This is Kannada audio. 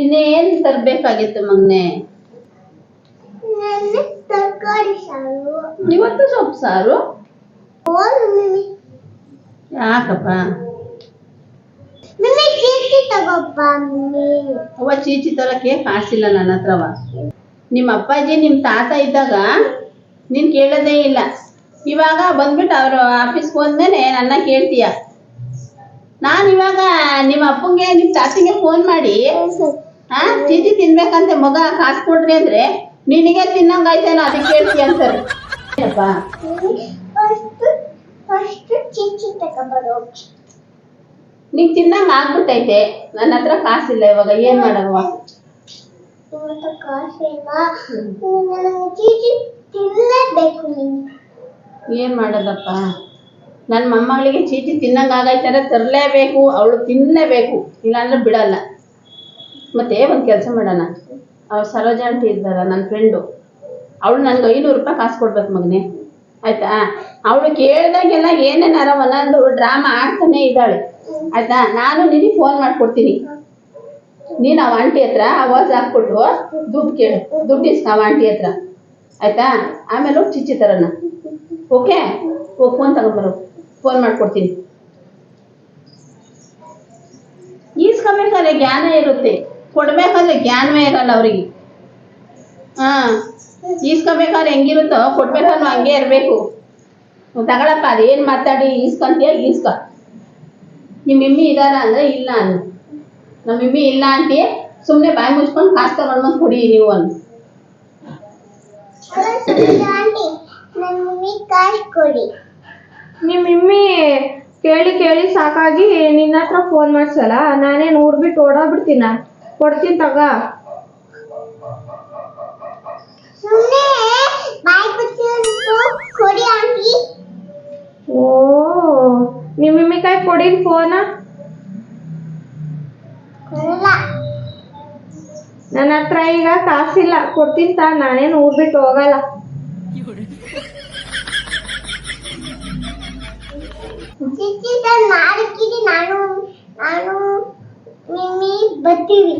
ಇನ್ನೇನ್ ತರ್ಬೇಕಾಗಿತ್ತು ಮಗ್ನೆ ತರಕಾರಿ ಸಾರು. ಇವತ್ತು ಸೊಪ್ಪು ಸಾರು? ಯಾಕಪ್ಪ? ಅವ ಚೀಚಿ ತರಕ್ಕೆ ಕಾಸಿಲ್ಲ ನನ್ನ ಹತ್ರವ. ನಿಮ್ಮ ಅಪ್ಪಾಜಿ ನಿಮ್ಮ ತಾತ ಇದ್ದಾಗ ನೀನ್ ಕೇಳೋದೇ ಇಲ್ಲ. ಇವಾಗ ಬಂದ್ಬಿಟ್ಟು ಅವರು ಆಫೀಸ್ಗೆ ಹೋದ್ಮೇಲೆ ನನ್ನ ಕೇಳ್ತೀಯ? ನಾನು ಇವಾಗ ನಿಮ್ಮ ಅಪ್ಪಂಗೆ ನಿಮ್ಮ ತಾತಿಗೆ ಫೋನ್ ಮಾಡಿ ಹಾ ತಿಂಡಿ ತಿನ್ಬೇಕಂತ ಮಗ ಕಾಸು ಕೊಡ್ರಿ ಅಂದ್ರೆ ನಿನಗೆ ತಿನ್ನಂಗಾಯ್ತೇನೋ ಅದಕ್ಕೆ ಹೇಳ್ತಿ ಅಂತಾರೆ ನೀನ್ ತಿನ್ನಂಗ ಆಗ್ಬಿಟ್ಟೈತೆ. ನನ್ನ ಹತ್ರ ಕಾಸಿಲ್ಲ ಇವಾಗ ಏನ್ ಮಾಡಲ್ವ ಏನ್ ಮಾಡೋದಪ್ಪ ನನ್ನ ಮೊಮ್ಮಗಳಿಗೆ ಚೀಟಿ ತಿನ್ನಂಗಾಗೈತೆ ಅಂದರೆ ತರಲೇಬೇಕು, ಅವಳು ತಿನ್ನಲೇಬೇಕು ಇಲ್ಲಾಂದ್ರೆ ಬಿಡಲ್ಲ. ಮತ್ತೆ ಒಂದು ಕೆಲಸ ಮಾಡೋಣ? ಅವ್ರು ಸರೋಜ ಆಂಟಿ ಇದ್ದಾರ ನನ್ನ ಫ್ರೆಂಡು ಅವಳು ನನಗೆ ಐನೂರು ರೂಪಾಯಿ ಕಾಸು ಕೊಡ್ಬೇಕು ಮಗನೇ. ಆಯ್ತಾ? ಅವಳು ಕೇಳ್ದಾಗೆಲ್ಲ ಏನೇನಾರ ಒಂದೊಂದು ಡ್ರಾಮಾ ಆಗ್ತಾನೆ ಇದ್ದಾಳೆ. ಆಯ್ತಾ? ನಾನು ನಿನಗೆ ಫೋನ್ ಮಾಡ್ಕೊಡ್ತೀನಿ. ನೀನು ಅವ ಆಂಟಿ ಹತ್ರ ಅವಾಜ್ ಹಾಕ್ಬಿಟ್ಟು ದುಡ್ಡು ಕೇಳು. ದುಡ್ಡು ಇಸ್ಕ ಆಂಟಿ ಹತ್ರ. ಆಯ್ತಾ? ಆಮೇಲೆ ಚಿಚ್ಚಿ ತರೋಣ. ಓಕೆ ಓ ಫೋನ್ ತಗೊಂಬರು ಫೋನ್ ಮಾಡ್ಕೊಡ್ತೀನಿ. ಈಸ್ಕೊಬೇಕಾದ್ರೆ ಜ್ಞಾನ ಇರುತ್ತೆ. ಕೊಡ್ಬೇಕಾದ್ರೆ ಜ್ಞಾನವೇ ಇರಲ್ಲ ಅವರಿಗೆ. ಹಾ, ಈಸ್ಕೋಬೇಕಾದ್ರೆ ಹೆಂಗಿರುತ್ತೋ ಕೊಡ್ಬೇಕಾದ್ರೂ ಹಂಗೆ ಇರಬೇಕು. ತಗೊಳಪ್ಪ, ಅದೇನು ಮಾತಾಡಿ, ಈಸ್ಕೊಂತೀಯ, ಈಸ್ಕೊ. ನಿಮ್ಮ ಇಮ್ಮಿ ಇದಾರ ಅಂದ್ರೆ ಇಲ್ಲ ಅನ್ನು ನಮ್ಮ ಇಮ್ಮಿ ಇಲ್ಲ ಅಂತೀಯ ಸುಮ್ಮನೆ ಬಾಯಿ ಮುಚ್ಕೊಂಡು ಕಾಸು ತಗೊಂಡು ಬಂದು ಕುಡಿ ನೀವು ಅನ್ನು ಕೊಡಿ ನಿಮ್ಮ ಮಮ್ಮಿ ಕೇಳಿ ಕೇಳಿ ಸಾಕಾಗಿ ನಿನ್ನ ಹತ್ರ ಫೋನ್ ಮಾಡ್ಸಲ್ಲ? ನಾನೇನು ಊರ್ ಬಿಟ್ಟು ಓಡೋಗ್ಬಿಡ್ತೀನ ಕೊಡ್ತೀನಿ ತಗ. ಓ ನಿಮ್ಮ ಮಮ್ಮಿ ಕೈ ಕೊಡಿನ ಫೋನ ನನ್ನ ಹತ್ರ ಈಗ ಕಾಸಿಲ್ಲ. ಕೊಡ್ತೀನಿ ತಾ ನಾನೇನು ಊರ್ ಬಿಟ್ಟು ಹೋಗಲ್ಲ. ನಾನು ನಾನು ನಿಮ್ಮಿ ಬರ್ತೀವಿ